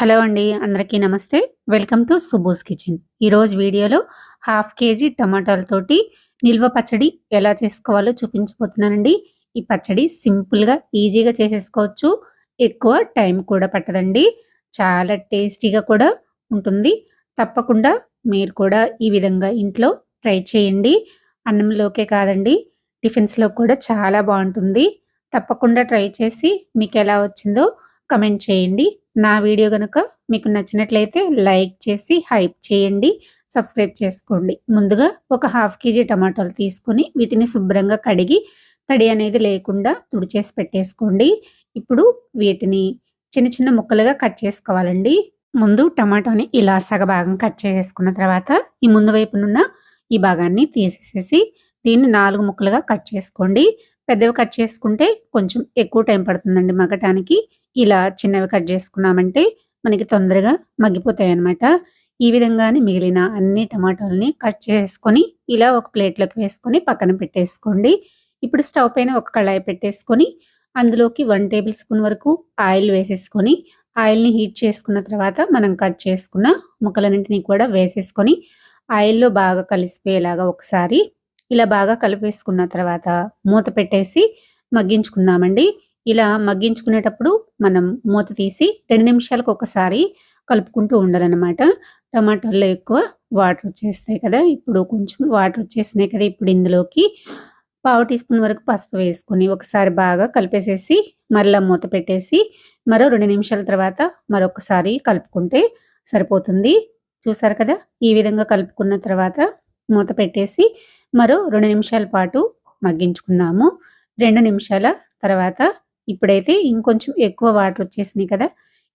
Hello అండి అందరికీ నమస్తే. Welcome to Subo's kitchen. ఈరోజు వీడియోలో హాఫ్ కేజీ టమాటాలతోటి నిల్వ పచ్చడి ఎలా చేసుకోవాలో చూపించబోతున్నానండి. ఈ పచ్చడి సింపుల్గా ఈజీగా చేసేసుకోవచ్చు. ఎక్కువ టైం కూడా పట్టదండి. చాలా టేస్టీగా కూడా ఉంటుంది. తప్పకుండా మీరు కూడా ఈ విధంగా ఇంట్లో ట్రై చేయండి. అన్నంలోకే కాదండి టిఫిన్స్లో కూడా చాలా బాగుంటుంది. తప్పకుండా ట్రై చేసి మీకు ఎలా వచ్చిందో కమెంట్ చేయండి. నా వీడియో కనుక మీకు నచ్చినట్లయితే లైక్ చేసి హైప్ చేయండి సబ్స్క్రైబ్ చేసుకోండి. ముందుగా ఒక హాఫ్ కేజీ టమాటాలు తీసుకొని వీటిని శుభ్రంగా కడిగి తడి అనేది లేకుండా తుడిచేసి పెట్టేసుకోండి. ఇప్పుడు వీటిని చిన్న చిన్న ముక్కలుగా కట్ చేసుకోవాలండి. ముందు టమాటాని ఇలా సగభాగం కట్ చేసుకున్న తర్వాత ఈ ముందు వైపునున్న ఈ భాగాన్ని తీసేసేసి దీన్ని నాలుగు ముక్కలుగా కట్ చేసుకోండి. పెద్దవి కట్ చేసుకుంటే కొంచెం ఎక్కువ టైం పడుతుందండి మగ్గటానికి. ఇలా చిన్నవి కట్ చేసుకున్నామంటే మనకి తొందరగా మగ్గిపోతాయి అన్నమాట ఈ విధంగానే మిగిలిన అన్ని టమాటాలని కట్ చేసుకొని ఇలా ఒక ప్లేట్లోకి వేసుకొని పక్కన పెట్టేసుకోండి. ఇప్పుడు స్టవ్ పైన ఒక కళాయి పెట్టేసుకొని అందులోకి వన్ టేబుల్ స్పూన్ వరకు ఆయిల్ వేసేసుకొని ఆయిల్ని హీట్ చేసుకున్న తర్వాత మనం కట్ చేసుకున్న ముక్కలన్నింటినీ కూడా వేసేసుకొని ఆయిల్లో బాగా కలిసిపోయేలాగా ఒకసారి ఇలా బాగా కలిపేసుకున్న తర్వాత మూత పెట్టేసి మగ్గించుకుందామండి. ఇలా మగ్గించుకునేటప్పుడు మనం మూత తీసి రెండు నిమిషాలకు ఒకసారి కలుపుకుంటూ ఉండాలన్నమాట. టమాటాల్లో ఎక్కువ వాటర్ వచ్చేస్తాయి కదా ఇప్పుడు కొంచెం వాటర్ వచ్చేసినాయి కదా ఇప్పుడు ఇందులోకి పావు టీ స్పూన్ వరకు పసుపు వేసుకొని ఒకసారి బాగా కలిపేసేసి మరలా మూత పెట్టేసి మరో రెండు నిమిషాల తర్వాత మరొకసారి కలుపుకుంటే సరిపోతుంది. చూసారు కదా ఈ విధంగా కలుపుకున్న తర్వాత మూత పెట్టేసి మరో రెండు నిమిషాల పాటు మగ్గించుకుందాము. రెండు నిమిషాల తర్వాత ఇప్పుడైతే ఇంకొంచెం ఎక్కువ వాటర్ వచ్చేసినాయి కదా.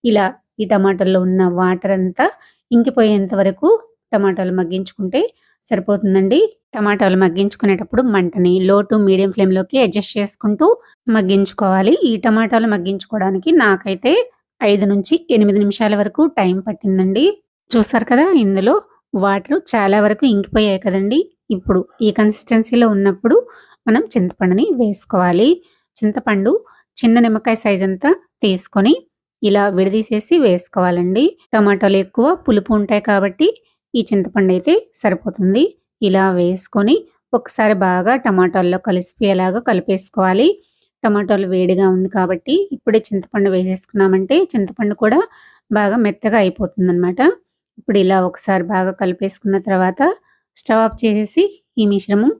ఇలా ఈ టమాటాల్లో ఉన్న వాటర్ అంతా ఇంకిపోయేంత వరకు టమాటాలు మగ్గించుకుంటే సరిపోతుందండి. టమాటాలు మగ్గించుకునేటప్పుడు మంటని లో టు మీడియం ఫ్లేమ్లోకి అడ్జస్ట్ చేసుకుంటూ మగ్గించుకోవాలి. ఈ టమాటాలు మగ్గించుకోవడానికి నాకైతే ఐదు నుంచి ఎనిమిది నిమిషాల వరకు టైం పట్టిందండి. చూసారు కదా ఇందులో వాటర్ చాలా వరకు ఇంకిపోయాయి కదండి. ఇప్పుడు ఈ కన్సిస్టెన్సీలో ఉన్నప్పుడు మనం చింతపండుని వేసుకోవాలి. చింతపండు చిన్న నిమ్మకాయ సైజ్ అంతా తీసుకొని ఇలా విడదీసేసి వేసుకోవాలండి. టమాటాలు ఎక్కువ పులుపు ఉంటాయి కాబట్టి ఈ చింతపండు అయితే సరిపోతుంది. ఇలా వేసుకొని ఒకసారి బాగా టమాటాల్లో కలిసిపోయేలాగా కలిపేసుకోవాలి. టమాటాలు వేడిగా ఉంది కాబట్టి ఇప్పుడే చింతపండు వేసేసుకున్నామంటే చింతపండు కూడా బాగా మెత్తగా అయిపోతుంది అనమాట ఇప్పుడు ఇలా ఒకసారి బాగా కలిపేసుకున్న తర్వాత స్టవ్ ఆఫ్ చేసేసి ఈ మిశ్రమం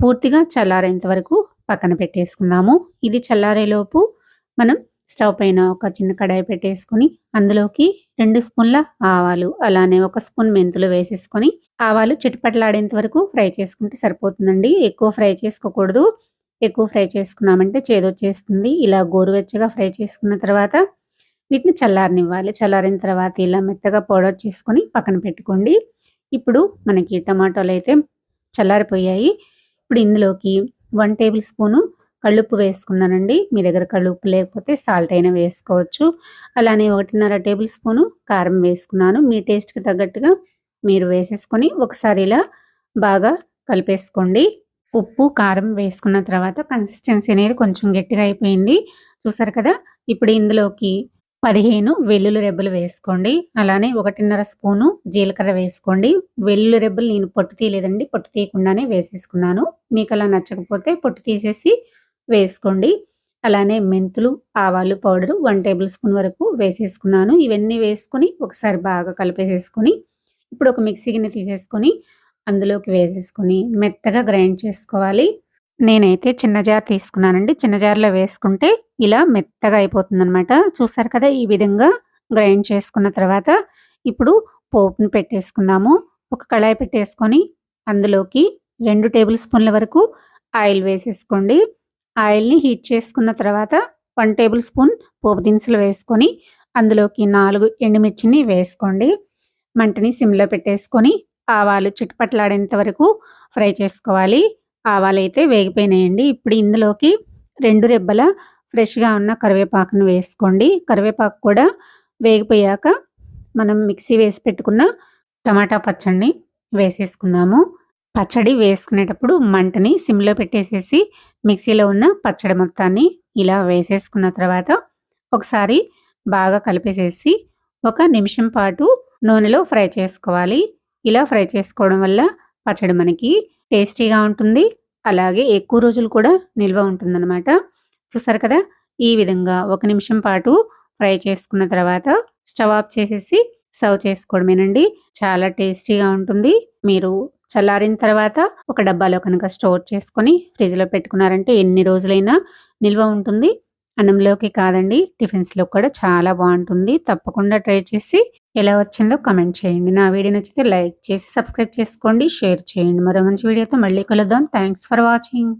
పూర్తిగా చల్లారేంత వరకు పక్కన పెట్టేసుకుందాము. ఇది చల్లారేలోపు మనం స్టవ్ పైన ఒక చిన్న కడాయి పెట్టేసుకొని అందులోకి రెండు స్పూన్ల ఆవాలు అలానే ఒక స్పూన్ మెంతులు వేసేసుకొని ఆవాలు చిటపట్లాడేంత వరకు ఫ్రై చేసుకుంటే సరిపోతుందండి. ఎక్కువ ఫ్రై చేసుకోకూడదు. ఎక్కువ ఫ్రై చేసుకున్నామంటే చేదొచ్చేస్తుంది. ఇలా గోరువెచ్చగా ఫ్రై చేసుకున్న తర్వాత వీటిని చల్లారనివ్వాలి. చల్లారిన తర్వాత ఇలా మెత్తగా పౌడర్ చేసుకొని పక్కన పెట్టుకోండి. ఇప్పుడు మనకి టమాటాలు అయితే చల్లారిపోయాయి. ఇప్పుడు ఇందులోకి వన్ టేబుల్ స్పూను కళ్ళుప్పు వేసుకున్నానండి. మీ దగ్గర కళ్ళుప్పు లేకపోతే సాల్ట్ అయినా వేసుకోవచ్చు. అలానే ఒకటిన్నర టేబుల్ స్పూను కారం వేసుకున్నాను. మీ టేస్ట్కి తగ్గట్టుగా మీరు వేసేసుకొని ఒకసారి ఇలా బాగా కలిపేసుకోండి. ఉప్పు కారం వేసుకున్న తర్వాత కన్సిస్టెన్సీ అనేది కొంచెం గట్టిగా అయిపోయింది. చూసారు కదా? ఇప్పుడు ఇందులోకి పదిహేను వెల్లుల్లి రెబ్బలు వేసుకోండి. అలానే ఒకటిన్నర స్పూను జీలకర్ర వేసుకోండి. వెల్లుల్లి రెబ్బలు నేను పొట్టు తీయలేదండి. పొట్టు తీయకుండానే వేసేసుకున్నాను. మీకు అలా నచ్చకపోతే పొట్టు తీసేసి వేసుకోండి. అలానే మెంతులు ఆవాలు పౌడరు వన్ టేబుల్ స్పూన్ వరకు వేసేసుకున్నాను. ఇవన్నీ వేసుకొని ఒకసారి బాగా కలిపేసేసుకొని ఇప్పుడు ఒక మిక్సీ గిన్నె తీసేసుకొని అందులోకి వేసేసుకొని మెత్తగా గ్రైండ్ చేసుకోవాలి. నేనైతే చిన్న జార్ తీసుకున్నానండి. చిన్న జార్లో వేసుకుంటే ఇలా మెత్తగా అయిపోతుంది అనమాట చూసారు కదా ఈ విధంగా గ్రైండ్ చేసుకున్న తర్వాత ఇప్పుడు పోపుని పెట్టేసుకుందాము. ఒక కళాయి పెట్టేసుకొని అందులోకి రెండు టేబుల్ స్పూన్ల వరకు ఆయిల్ వేసేసుకోండి. ఆయిల్ని హీట్ చేసుకున్న తర్వాత వన్ టేబుల్ స్పూన్ పోపు దినుసులు వేసుకొని అందులోకి నాలుగు ఎండుమిర్చిని వేసుకోండి. మంటని సిమ్లో పెట్టేసుకొని ఆవాలు చుట్టుపట్లాడేంత వరకు ఫ్రై చేసుకోవాలి. ఆవాలు అయితే వేగిపోయినాయండి. ఇప్పుడు ఇందులోకి రెండు రెబ్బల ఫ్రెష్గా ఉన్న కరివేపాకును వేసుకోండి. కరివేపాకు కూడా వేగిపోయాక మనం మిక్సీ వేసి పెట్టుకున్న టమాటా పచ్చడిని వేసేసుకుందాము. పచ్చడి వేసుకునేటప్పుడు మంటని సిమ్లో పెట్టేసేసి మిక్సీలో ఉన్న పచ్చడి మొత్తాన్ని ఇలా వేసేసుకున్న తర్వాత ఒకసారి బాగా కలిపేసేసి ఒక నిమిషం పాటు నూనెలో ఫ్రై చేసుకోవాలి. ఇలా ఫ్రై చేసుకోవడం వల్ల పచ్చడి మనకి టేస్టీగా ఉంటుంది. అలాగే ఎక్కువ రోజులు కూడా నిల్వ ఉంటుందన్నమాట. చూసారు కదా? ఈ విధంగా ఒక నిమిషం పాటు ఫ్రై చేసుకున్న తర్వాత స్టవ్ ఆఫ్ చేసేసి సర్వ్ చేసుకోవడమేనండి. చాలా టేస్టీగా ఉంటుంది. మీరు చల్లారిన తర్వాత ఒక డబ్బాలో కనుక స్టోర్ చేసుకొని ఫ్రిడ్జ్లో పెట్టుకున్నారంటే ఎన్ని రోజులైనా నిల్వ ఉంటుంది. అన్నంలోకి కాదండి టిఫిన్స్లో కూడా చాలా బాగుంటుంది. తప్పకుండా ట్రై చేసి ఎలా వచ్చిందో కమెంట్ చేయండి. నా వీడియో నచ్చితే లైక్ చేసి సబ్స్క్రైబ్ చేసుకోండి షేర్ చేయండి. మరో మంచి వీడియోతో మళ్ళీ కలుద్దాం. Thanks for watching.